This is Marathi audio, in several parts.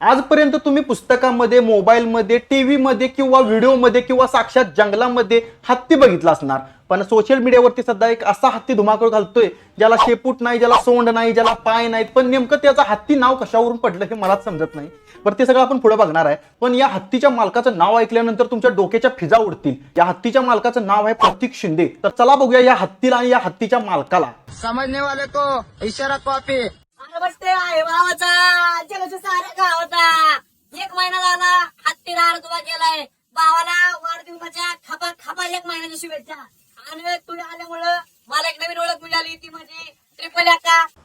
आजपर्यंत तुम्ही पुस्तकामध्ये मोबाईलमध्ये टीव्हीमध्ये किंवा व्हिडिओमध्ये किंवा साक्षात जंगलामध्ये हत्ती बघितला असणार. पण सोशल मीडियावरती सध्या एक असा हत्ती धुमाकूळ घालतोय ज्याला शेपूट नाही ज्याला सोंड नाही ज्याला पाय नाहीत पण नेमकं त्याचं हत्ती नाव कशावरून पडलं हे मलाच समजत नाही. बरं ते सगळं आपण पुढे बघणार आहे. पण या हत्तीच्या मालकाचं नाव ऐकल्यानंतर तुमच्या डोक्याच्या फिजा उडतील. या हत्तीच्या मालकाचं नाव आहे प्रतीक शिंदे. तर चला बघूया या हत्तीला आणि या हत्तीच्या मालकाला. समजने वाले को इशारा कॉपी. अरे बस ते आहे भावाचा. चलो सारा गावाचा एक महिना झाला हत्ती दार तुला केलाय भावाला वाढदिवसाच्या खपा खपा एक महिन्याच्या शुभेच्छा. आणि तू आल्यामुळं मला एक नवीन ओळख मिळाली. ती म्हणजे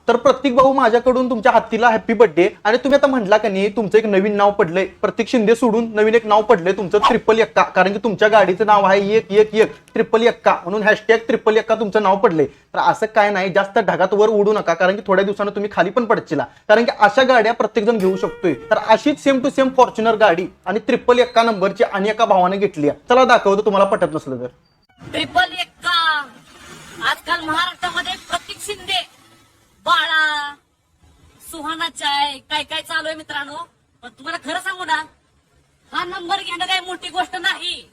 तर प्रतीक भाऊ माझ्याकडून तुमच्या हत्तीला हॅपी बर्थडे आणि तुम्ही आता म्हटला का नाही तुमचं एक नवीन नाव पडलंय. प्रतीक शिंदे सोडून नवीन एक नाव पडलंय तुमचं ट्रिपल एक्का कारण की तुमच्या गाडीचं नाव आहे एक एक एक ट्रिपल एक्का म्हणून हॅशटॅग ट्रिपल एक्का तुमचं नाव पडलंय. तर असं काय नाही जास्त ढगात वर उडू नका. कारण की थोड्या दिवसानं तुम्ही खाली पण पडचिला. कारण की अशा गाड्या प्रत्येक जण घेऊ शकतोय. तर अशीच सेम टू सेम फॉर्च्युनर गाडी आणि ट्रिपल एक्का नंबरची आणि एका भावाने घेतली आहे. चला दाखवतो तुम्हाला पटत नसलं तर. ट्रिपल एक्का आजकाल महाराष्ट्रामध्ये शिंदे. बाळा सुहाना चाय काय काय चालू आहे मित्रांनो? पण तुम्हाला खरं सांगू ना हा नंबर घेणं काही मोठी गोष्ट नाही.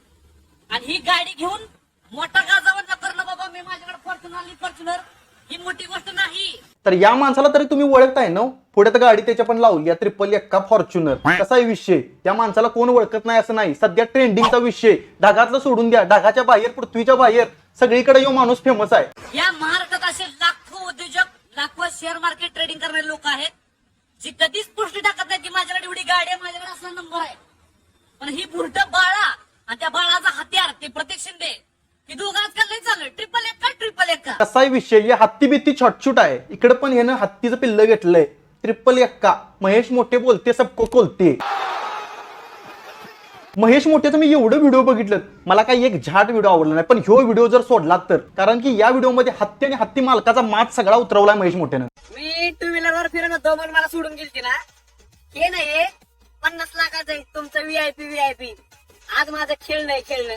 आणि ही गाडी घेऊन मोठा गाजावर करणं बाबा मी माझ्याकडे फॉर्च्युनर फॉर्च्युनर ही मोठी गोष्ट नाही. तर या माणसाला तरी तुम्ही ओळखताय ना पुढे तर गाडी त्याच्या पण लावली आहे ट्रिपल एक्का फॉर्च्युनर कसा आहे विषय? त्या माणसाला कोण ओळखत नाही असं नाही. सध्या ट्रेंडिंगचा विषय. ढगातलं सोडून द्या. ढगाच्या बाहेर पृथ्वीच्या बाहेर. सगळीकडे यो माणूस फेमस आहे. या महाराष्ट्रात असे लाखो लाखो शेअर मार्केट ट्रेडिंग करणारे लोक आहेत. जी कधीच पुष्टी टाकत नाही की माझ्याकडे एवढी गाडी आहे माझ्याकडे असला नंबर आहे. पण ही बुरट बाळा आणि त्या बाळाचा हत्यार ते प्रत्येक शिंदे. ही दोघं आजकाल नाही चालू ट्रिपल एक का ट्रिपल एक का? कसाही आहे विषय या हत्ती बित्ती छटछूट आहे. इकडे पण ह्यानं हत्तीचं पिल्ल घेतलंय. ट्रिपल एक्का महेश मोठे बोलते सबको कोलते महेश मोठ्याचं मी एवढं व्हिडिओ बघितलं. मला काही एक झाट व्हिडिओ आवडला नाही. पण ह्यो व्हिडिओ जर सोडला तर. कारण की या व्हिडिओमध्ये हत्ती आणि हत्ती मालकाचा मात सगळा उतरवलाय महेश मोठ्यानं. मी टू व्हीलरवर फिरत होतो पण मला सोडून गेलती ना. हे नाही पन्नास लाखाचं तुमचं व्हीआयपी व्हीआयपी आज माझं खेळणं आहे खेळणं.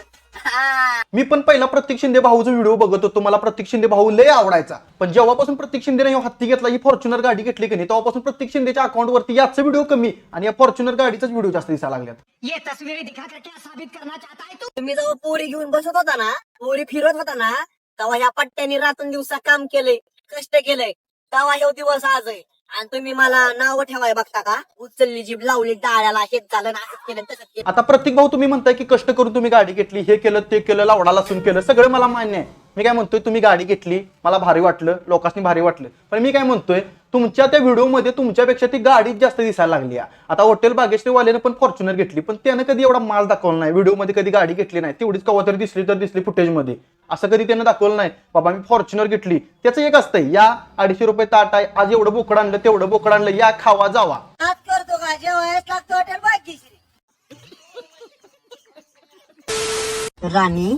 मी पण पहिला प्रतीक शिंदे भाऊचा व्हिडिओ बघत होतो. मला प्रतीक शिंदे भाऊ लय आवडायचा. पण जेव्हापासून प्रतीक शिंदेने हत्ती घेतला ही फॉर्च्युनर गाडी घेतली की नाही तेव्हापासून प्रतीक शिंदेच्या अकाउंटवरती याचा व्हिडिओ कमी आणि या फॉर्च्युनर गाडीचाच व्हिडिओ जास्त दिसायला लागल्यात. ये तस्वीरें दिखाकर क्या साबित करना चाहता है तू? तुम्ही जेव्हा पोरी घेऊन बसत होता ना पोरी फिरत होता ना तेव्हा या पट्ट्याने रातून दिवसा काम केलंय कष्ट केलंय. तेव्हा हे दिवस आज आहे. आणि तुम्ही मला नाव ठेवाय बघता का? उचलली जीभ लावली डाळ्याला हेच झालं ना असंच केलं तसंच केलं. आता प्रत्येक भाऊ तुम्ही म्हणताय की कष्ट करून तुम्ही गाडी घेतली हे केलं ते केलं लावडा लसून केलं सगळं मला मान्य आहे. मी काय म्हणतोय तुम्ही गाडी घेतली मला भारी वाटलं लोकांनी भारी वाटलं. पण मी काय म्हणतोय तुमच्या त्या व्हिडिओमध्ये तुमच्यापेक्षा ती गाडीच जास्त दिसायला लागली आहे. आता हॉटेल बागेश्रीवाल्यानं पण फॉर्च्युनर घेतली पण त्यानं कधी एवढा माल दाखवला नाही. व्हिडिओमध्ये कधी गाडी घेतली नाही. तेवढीच कवा तरी दिसली तर दिसली फुटेजमध्ये असं कधी त्यानं दाखवलं नाही. बाबा मी फॉर्च्युनर घेतली. त्याचं एक असतंय या अडीचशे रुपये ताट आहे आज एवढं बोकड आणलं तेवढं बोकड आणलं या खावा जावा. करतो का राणी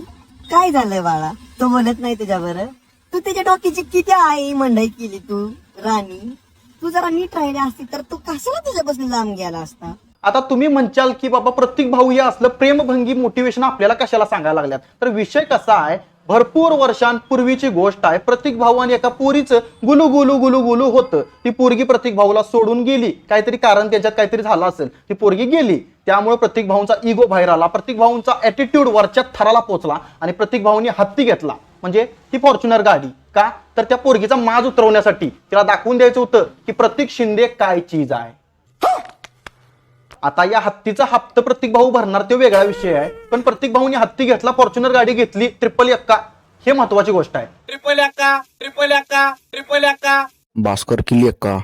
काय झालंय बाळा? तो बोलत नाही तुझ्या बरं. तू त्याच्या डोक्याची किती आई मंडई केली तू? राणी तू जरा नीट राहिली असती तर तू कशाला तुझ्यापासून लांब गेला असता? आता तुम्ही म्हणचाल की बाबा प्रत्येक भाऊ या असलं प्रेमभंगी मोटिवेशन आपल्याला कशाला सांगायला लागल्यात? तर विषय कसा आहे भरपूर वर्षांपूर्वीची गोष्ट आहे. प्रतीक भाऊ आणि एका पोरीचं गुलू गुलू गुलू गुलू होतं. ती पोरगी प्रतीक भाऊला सोडून गेली. काहीतरी कारण त्याच्यात काहीतरी झालं असेल. ती पोरगी गेली. त्यामुळे प्रतीक भाऊंचा इगो बाहेर आला. प्रतीक भाऊंचा ॲटिट्यूड वरच्या थराला पोहोचला आणि प्रतीक भाऊंनी हत्ती घेतला. म्हणजे ती फॉर्च्युनर गाडी. का? तर त्या पोरगीचा माज उतरवण्यासाठी तिला दाखवून द्यायचं होतं की प्रतीक शिंदे काय चीज आहे. आता या हत्तीचा हप्ता प्रत्येक भाऊ भरणार तो वेगळा विषय आहे. पण प्रत्येक भाऊनी हत्ती घेतला फॉर्च्युनर गाडी घेतली ट्रिपल एक्का. हे महत्वाची गोष्ट आहे. ट्रिपल एक्का ट्रिपल एक्का ट्रिपल एक्का. भास्कर किल्ली का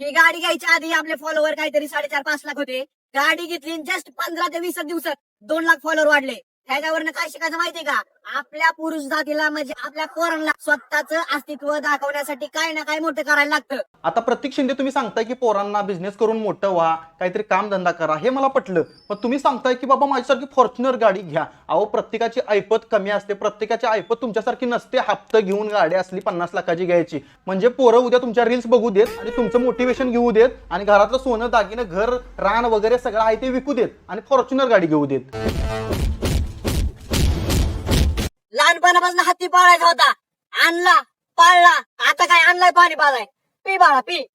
ही गाडी घ्यायच्या आधी आपले फॉलोवर काहीतरी साडेचार पाच लाख होते. गाडी घेतली जस्ट पंधरा ते वीस दिवसात दोन लाख फॉलोवर वाढले. ह्याच्यावरनं काय शिकायचं माहितीये का? आपल्या पुरुष जातीला म्हणजे आपल्या पोरांना स्वतःच अस्तित्व दाखवण्यासाठी काय ना काय मोठं करायला लागतं. आता प्रत्येक शिंदे तुम्ही सांगताय की पोरांना बिझनेस करून मोठं व्हा काहीतरी काम धंदा करा हे मला पटलं. पण तुम्ही सांगताय की बाबा माझ्यासारखी फॉर्च्युनर गाडी घ्या. अहो प्रत्येकाची ऐपत कमी असते प्रत्येकाची ऐपत तुमच्यासारखी नसते हप्ता घेऊन गाडी असली पन्नास लाखाची घ्यायची. म्हणजे पोरं उद्या तुमच्या रील्स बघू देत आणि तुमचं मोटिवेशन घेऊ देत आणि घरातलं सोनं दागिनं घर रान वगैरे सगळं आहे ते विकू देत आणि फॉर्च्युनर गाडी घेऊ देत. लहानपणापासून हत्ती पाळायचा होता. आणला पाळला आता काय आणलाय पाणी पाळाय पी बाळा पी.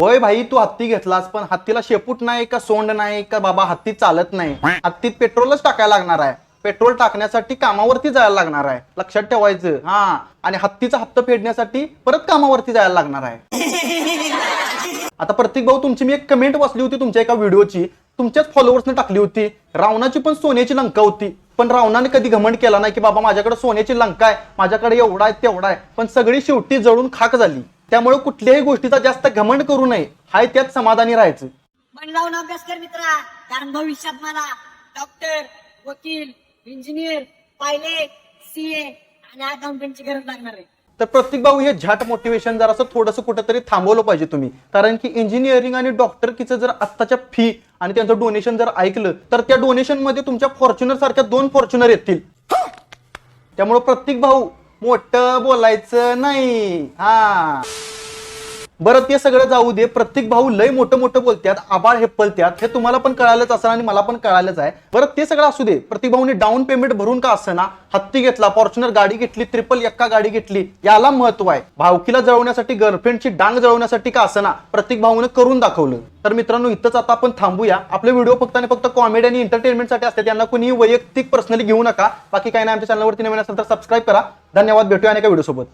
होय भाई तू हत्ती घेतलास पण हत्तीला शेपूट नाही का सोंड नाही का बाबा हत्ती चालत नाही? हत्तीत पेट्रोलच टाकायला लागणार आहे. पेट्रोल टाकण्यासाठी कामावरती जायला लागणार आहे. लक्षात ठेवायचं. हा. आणि हत्तीचा हप्ता फेडण्यासाठी परत कामावरती जायला लागणार आहे. आता प्रत्येक भाऊ तुमची मी एक कमेंट वाचली होती तुमच्या एका व्हिडिओची तुमच्याच फॉलोअर्सने टाकली होती. रावणाची पण सोन्याची लंका होती. पण रावणाने कधी घमंड केला नाही की बाबा माझ्याकडे सोन्याची लंका आहे माझ्याकडे एवढा आहे तेवढा आहे. पण सगळी शेवटी जळून खाक झाली. त्यामुळे कुठल्याही गोष्टीचा जास्त घमंड करू नये हाय त्यात समाधानी राहायचं. पण लावून अभ्यास कर मित्रा. कारण भविष्यात मला डॉक्टर वकील इंजिनियर पायलट सीए आणि अकाउंटंटची गरज लागणार आहे. तर प्रत्येक भाऊ हे झॅट मोटिवेशन जर असं थोडंसं कुठंतरी थांबवलं पाहिजे तुम्ही. कारण की इंजिनिअरिंग आणि डॉक्टरकीचं जर आत्ताच्या फी आणि त्यांचं डोनेशन जर ऐकलं तर त्या डोनेशनमध्ये तुमच्या फॉर्च्युनर सारख्या दोन फॉर्च्युनर येतील. त्यामुळे प्रत्येक भाऊ मोठं बोलायचं नाही. हा. बरं ते सगळं जाऊ दे. प्रत्येक भाऊ लय मोठं मोठं बोलतात आबाळ हे पलत्यात हे तुम्हाला पण कळालंच असं आणि मला पण कळालंच आहे. बरं ते सगळं असू दे. प्रत्येक भाऊने डाऊन पेमेंट भरून का असंना हत्ती घेतला फॉर्च्युनर गाडी घेतली ट्रिपल एक्का गाडी घेतली याला महत्त्व आहे. भावकीला जळवण्यासाठी गर्लफ्रेंडची डांग जळवण्यासाठी का असं ना प्रत्येक भाऊने करून दाखवलं. तर मित्रांनो इथंच आता आपण थांबूया. आपले व्हिडिओ फक्त आणि फक्त कॉमेडी आणि एंटरटेनमेंटसाठी असते त्यांना कोणी वैयक्तिक पर्सनली घेऊ नका. बाकी काही नाही आमच्या चॅनलवरती नवीन असेल तर सबस्क्राईब करा. धन्यवाद. भेटूया आणि एका व्हिडिओ सोबत